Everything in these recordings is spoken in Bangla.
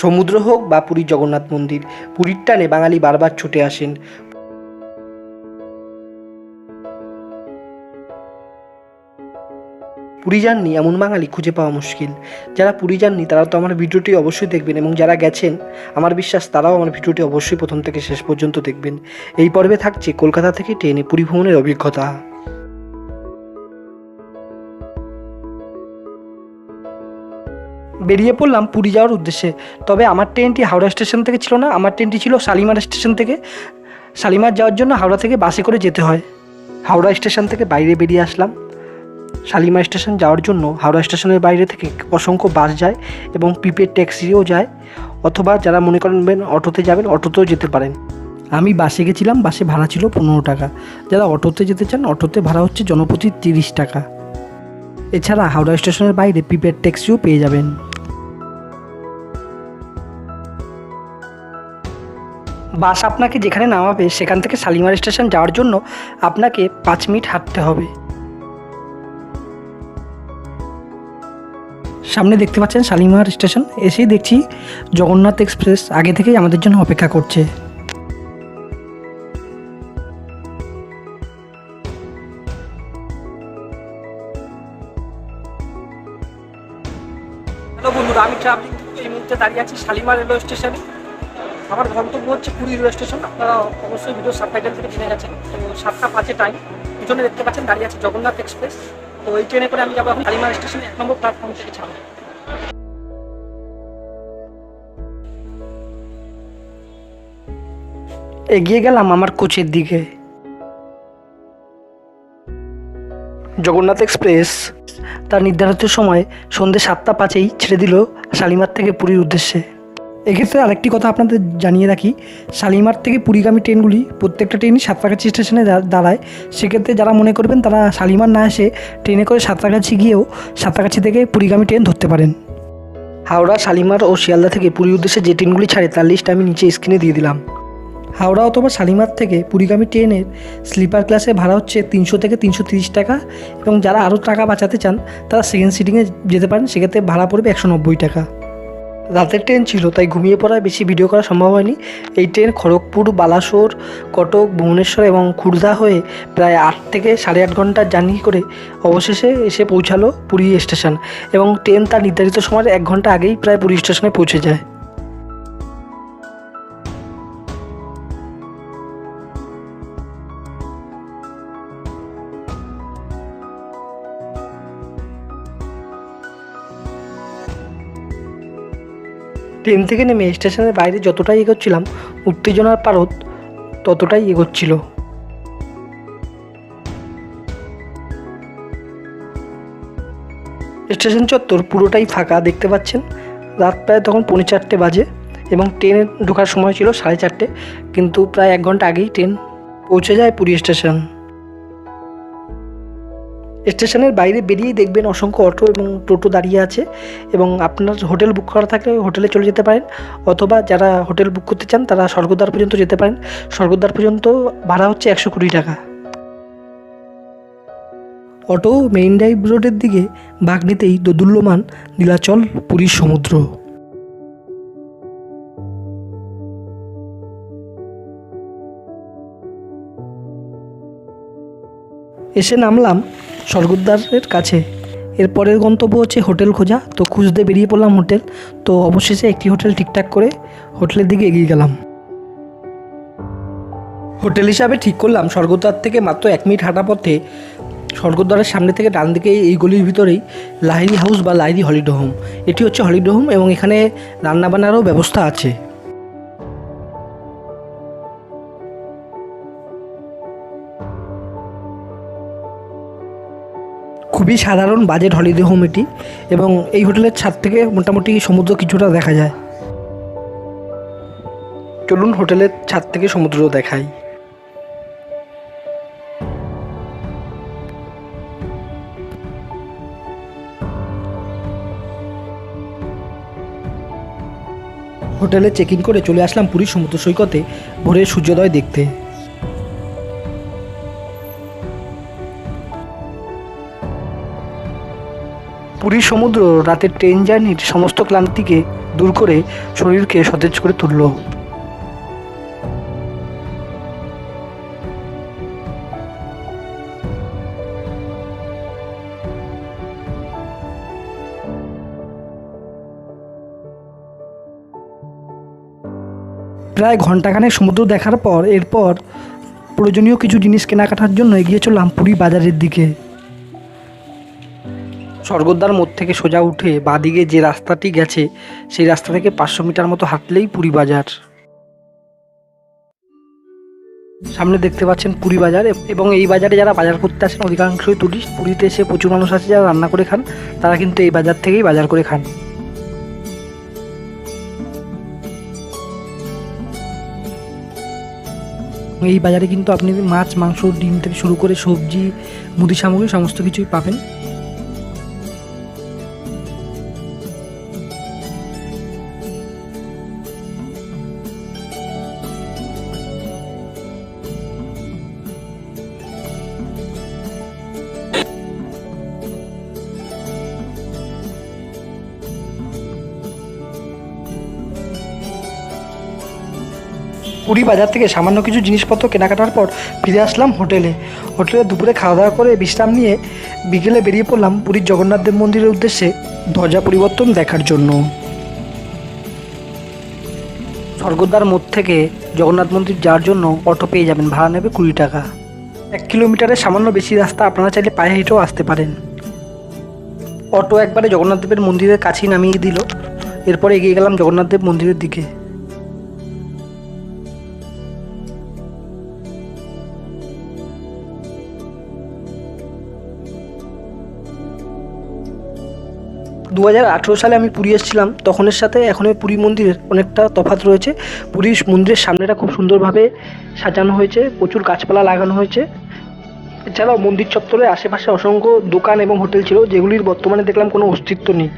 সমুদ্র হোক বা পুরীর জগন্নাথ মন্দির, পুরীর টানে বাঙালি বারবার ছুটে আসেন। পুরী যাননি এমন বাঙালি খুঁজে পাওয়া মুশকিল। যারা পুরী যাননি তারা তো আমার ভিডিওটি অবশ্যই দেখবেন এবং যারা গেছেন, আমার বিশ্বাস তারাও আমার ভিডিওটি অবশ্যই প্রথম থেকে শেষ পর্যন্ত দেখবেন। এই পর্বে থাকছে কলকাতা থেকে ট্রেনে পুরী ভ্রমণের অভিজ্ঞতা। বেরিয়ে পড়লাম পুরী যাওয়ার উদ্দেশ্যে। তবে আমার ট্রেনটি হাওড়া স্টেশন থেকে ছিল না, আমার ট্রেনটি ছিল শালিমার স্টেশন থেকে। শালিমার যাওয়ার জন্য হাওড়া থেকে বাসে করে যেতে হয়। হাওড়া স্টেশন থেকে বাইরে বেরিয়ে আসলাম। শালিমার স্টেশন যাওয়ার জন্য হাওড়া স্টেশনের বাইরে থেকে অসংখ্য বাস যায় এবং প্রিপেড ট্যাক্সিও যায়। অথবা যারা মনে করবেন অটোতে যাবেন, অটোতেও যেতে পারেন। আমি বাসে গেছিলাম, বাসে ভাড়া ছিল পনেরো টাকা। যারা অটোতে যেতে চান, অটোতে ভাড়া হচ্ছে জনপ্রতি তিরিশ টাকা। এছাড়া হাওড়া স্টেশনের বাইরে প্রিপেড ট্যাক্সিও পেয়ে যাবেন। বাস আপনাকে যেখানে নামাবে, সেখান থেকে শালিমার স্টেশন যাওয়ার জন্য আপনাকে পাঁচ মিনিট হাঁটতে হবে। সামনে দেখতে পাচ্ছেন শালিমার স্টেশন। এসেই দেখছি জগন্নাথ এক্সপ্রেস আগে থেকেই আমাদের জন্য অপেক্ষা করছে। হ্যালো বন্ধুরা, আমি ট্রাভেলিং এই মুহূর্তে দাঁড়িয়ে আছি শালিমার রেলওয়ে স্টেশনে। আমার গন্তব্য হচ্ছে পুরী রেলওয়ে স্টেশন। আপনারা অবশ্যই ভিডিও সাবটাইটেল থেকে জেনে গেছেন। তো সাতটা পাঁচে টাইম পিছনে দেখতে পাচ্ছেন দাঁড়িয়ে আছে জগন্নাথ এক্সপ্রেস তো এই ট্রেনে করে আমি যাব এখন শালিমার স্টেশনে এক নম্বর প্ল্যাটফর্ম থেকে ছাড়বো। এগিয়ে গেলাম আমার কোচের দিকে। জগন্নাথ এক্সপ্রেস তার নির্ধারিত সময় সন্ধ্যে সাতটা পাঁচেই ছেড়ে দিল শালিমার থেকে পুরীর উদ্দেশ্যে। এক্ষেত্রে আরেকটি কথা আপনাদের জানিয়ে রাখি, শালিমার থেকে পুরীগামী ট্রেনগুলি প্রত্যেকটা ট্রেনই সাঁতরাগাছি স্টেশনে দাঁড়ায়। সেক্ষেত্রে যারা মনে করবেন তারা শালিমার না এসে ট্রেনে করে সাঁতরাগাছি গিয়েও সাঁতরাগাছি থেকে পুরীগামী ট্রেন ধরতে পারেন। হাওড়া, শালিমার ও শিয়ালদা থেকে পুরীর উদ্দেশ্যে যে ট্রেনগুলি ছাড়ে তার লিস্ট আমি নিচে স্ক্রিনে দিয়ে দিলাম। হাওড়া অথবা শালিমার থেকে পুরীগামী ট্রেনের স্লিপার ক্লাসে ভাড়া হচ্ছে তিনশো থেকে তিনশো তিরিশ টাকা এবং যারা আরও টাকা বাঁচাতে চান, তারা সেকেন্ড সিটিংয়ে যেতে পারেন। সেক্ষেত্রে ভাড়া পড়বে একশো নব্বই টাকা। রাতের ট্রেন ছিল, তাই ঘুমিয়ে পড়ায় বেশি ভিডিও করা সম্ভব হয়নি। এই ট্রেন খড়গপুর, বালাসোর, কটক, ভুবনেশ্বর এবং খুর্দা হয়ে প্রায় আট থেকে সাড়ে আট ঘণ্টা জার্নি করে অবশেষে এসে পৌঁছালো পুরী স্টেশন এবং ট্রেন তার নির্ধারিত সময়ের এক ঘণ্টা আগেই প্রায় পুরী স্টেশনে পৌঁছে যায়। ট্রেন থেকে নেমে স্টেশনের বাইরে যতটাই এগোচ্ছিলাম, উত্তেজনার পারদ ততটাই এগোচ্ছিল। স্টেশন চত্বর পুরোটাই ফাঁকা, দেখতে পাচ্ছেন? রাত প্রায় তখন পৌনে চারটে বাজে এবং ট্রেনে ঢোকার সময় ছিল সাড়ে চারটে, কিন্তু প্রায় এক ঘণ্টা আগেই ট্রেন পৌঁছে যায় পুরী স্টেশন। স্টেশনের বাইরে বেরিয়েই দেখবেন অসংখ্য অটো এবং টোটো দাঁড়িয়ে আছে এবং আপনার হোটেল বুক করা থাকলে হোটেলে চলে যেতে পারেন অথবা যারা হোটেল বুক করতে চান তারা স্বর্গদ্বার পর্যন্ত যেতে পারেন। স্বর্গদ্বার পর্যন্ত ভাড়া হচ্ছে একশো কুড়ি টাকা। অটো মেইন ড্রাইভ রোডের দিকে বাঘ নিতেই দোদুল্যমান নীলাচল পুরীর সমুদ্র। এসে নামলাম স্বর্গদ্বারের কাছে। এরপরের গন্তব্য হচ্ছে হোটেল খোঁজা। তো খুঁজতে বেরিয়ে পড়লাম হোটেল। তো অবশেষে একটি হোটেল ঠিকঠাক করে হোটেলের দিকে এগিয়ে গেলাম। হোটেল হিসাবে ঠিক করলাম। স্বর্গদ্বার থেকে মাত্র এক মিনিট হাঁটা পথে স্বর্গদ্বারের সামনে থেকে ডান দিকে এই গলির ভিতরেই লাহিরি হাউস বা লাহিরি হলিডে হোম এটি হচ্ছে হলিডে হোম এবং এখানে রান্নাবান্নারও ব্যবস্থা আছে। খুবই সাধারণ বাজেট হলিডে হোম এটি এবং এই হোটেলের ছাদ থেকে মোটামুটি সমুদ্র কিছুটা দেখা যায়। চলুন হোটেলের ছাদ থেকে সমুদ্র দেখাই। হোটেলে চেক ইন করে চলে আসলাম পুরীর সমুদ্র সৈকতে ভোরের সূর্যোদয় দেখতে। পুরীর সমুদ্র রাতের ট্রেন জার্নির সমস্ত ক্লান্তিকে দূর করে শরীরকে সতেজ করে তুলল। প্রায় ঘন্টাখানেক সমুদ্র দেখার পর, এরপর প্রয়োজনীয় কিছু জিনিস কেনাকাটার জন্য এগিয়ে চললাম পুরী বাজারের দিকে। স্বর্গদ্বার মোড় থেকে সোজা উঠে বাদিকে যে রাস্তাটি গেছে, সেই রাস্তা থেকে পাঁচশো মিটার মতো হাঁটলেই পুরী বাজার। সামনে দেখতে পাচ্ছেন পুরী বাজার এবং এই বাজারে যারা বাজার করতে আসেন, অধিকাংশই টুরিস্ট পুরীতে এসে প্রচুর মানুষ আছে যারা রান্না করে খান, তারা কিন্তু এই বাজার থেকেই বাজার করে খান। এই বাজারে কিন্তু আপনি মাছ, মাংস, ডিম থেকে শুরু করে সবজি, মুদি সামগ্রী সমস্ত কিছুই পাবেন। পুরী বাজার থেকে সামান্য কিছু জিনিসপত্র কেনাকাটার পর ফিরে আসলাম হোটেলে। হোটেলে দুপুরে খাওয়া দাওয়া করে বিশ্রাম নিয়ে বিকেলে বেরিয়ে পড়লাম পুরীর জগন্নাথ দেব মন্দিরের উদ্দেশ্যে ধ্বজা পরিবর্তন দেখার জন্য। স্বর্গদ্বার মোড় থেকে জগন্নাথ মন্দির যাওয়ার জন্য অটো পেয়ে যাবেন ভাড়া নেবে কুড়ি টাকা। এক কিলোমিটারের সামান্য বেশি রাস্তা আপনারা চাইলে পায়ে হেঁটেও আসতে পারেন। অটো একবারে জগন্নাথ দেবের মন্দিরের কাছেই নামিয়ে দিল। এরপরে এগিয়ে গেলাম জগন্নাথ দেব মন্দিরের দিকে। দু হাজার আঠেরো সালে আমি পুরী এসেছিলাম। তখনের সাথে এখন ওই পুরী মন্দিরের অনেকটা তফাত রয়েছে। পুরী মন্দিরের সামনেটা খুব সুন্দরভাবে সাজানো হয়েছে। প্রচুর গাছপালা লাগানো হয়েছে। এছাড়াও মন্দির চত্বরের আশেপাশে অসংখ্য দোকান এবং হোটেল ছিল, যেগুলির বর্তমানে দেখলাম কোনো অস্তিত্ব নেই।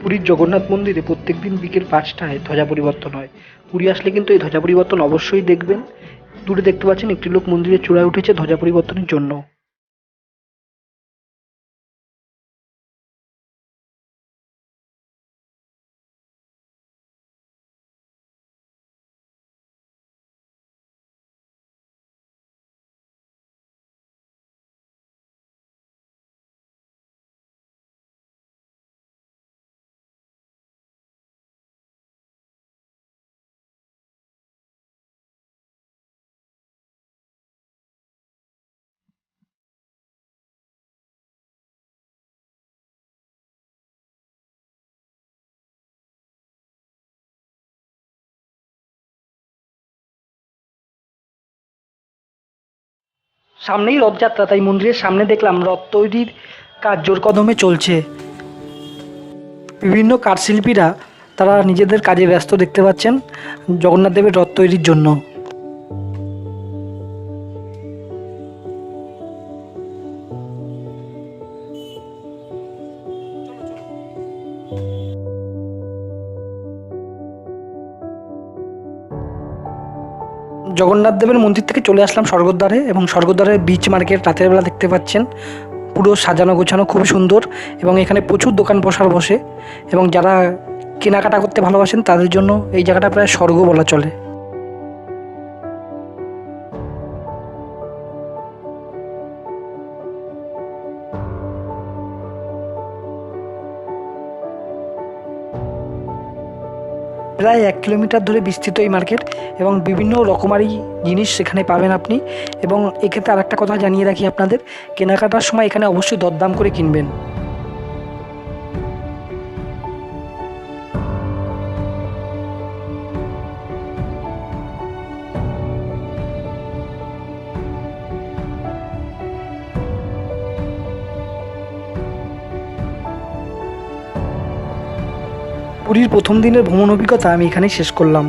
পুরীর জগন্নাথ মন্দিরে প্রত্যেকদিন বিকেল পাঁচটায় ধ্বজা পরিবর্তন হয়। পুরী আসলে কিন্তু এই ধ্বজা পরিবর্তন অবশ্যই দেখবেন। দূরে দেখতে পাচ্ছেন একটি লোক মন্দিরের চূড়ায় উঠেছে ধ্বজা পরিবর্তনের জন্য। সামনেই রথযাত্রা, তাই মন্দিরের সামনে দেখলাম রথ তৈরির কাজ জোর কদমে চলছে। বিভিন্ন কাঠশিল্পীরা তারা নিজেদের কাজে ব্যস্ত দেখতে পাচ্ছেন জগন্নাথ দেবের রথ তৈরির জন্য। জগন্নাথ দেবের মন্দির থেকে চলে আসলাম স্বর্গদ্বারে এবং স্বর্গদ্বারের বিচ মার্কেট রাতের বেলা দেখতে পাচ্ছেন। পুরো সাজানো গোছানো খুব সুন্দর এবং এখানে প্রচুর দোকান বসার বসে এবং যারা কেনাকাটা করতে ভালোবাসেন তাদের জন্য এই জায়গাটা প্রায় স্বর্গ বলা চলে। প্রায় এক কিলোমিটার ধরে বিস্তৃত এই মার্কেট এবং বিভিন্ন রকমারি জিনিস সেখানে পাবেন আপনি এবং এক্ষেত্রে আরেকটা কথা জানিয়ে রাখি আপনাদের, কেনাকাটার সময় এখানে অবশ্যই দরদাম করে কিনবেন। পুরীর প্রথম দিনের ভ্রমণ অভিজ্ঞতা আমি এখানেই শেষ করলাম।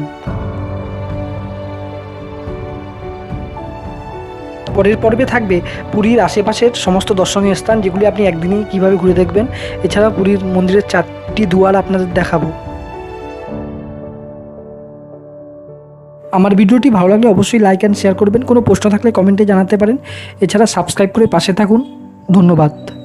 পরের পর্বে থাকবে পুরীর আশেপাশের সমস্ত দর্শনীয় স্থান, যেগুলি আপনি একদিনেই কীভাবে ঘুরে দেখবেন। এছাড়া পুরীর মন্দিরের চারটি দুয়ার আপনাদের দেখাবো। আমার ভিডিওটি ভালো লাগলে অবশ্যই লাইক অ্যান্ড শেয়ার করবেন। কোনো প্রশ্ন থাকলে কমেন্টে জানাতে পারেন। এছাড়া সাবস্ক্রাইব করে পাশে থাকুন। ধন্যবাদ।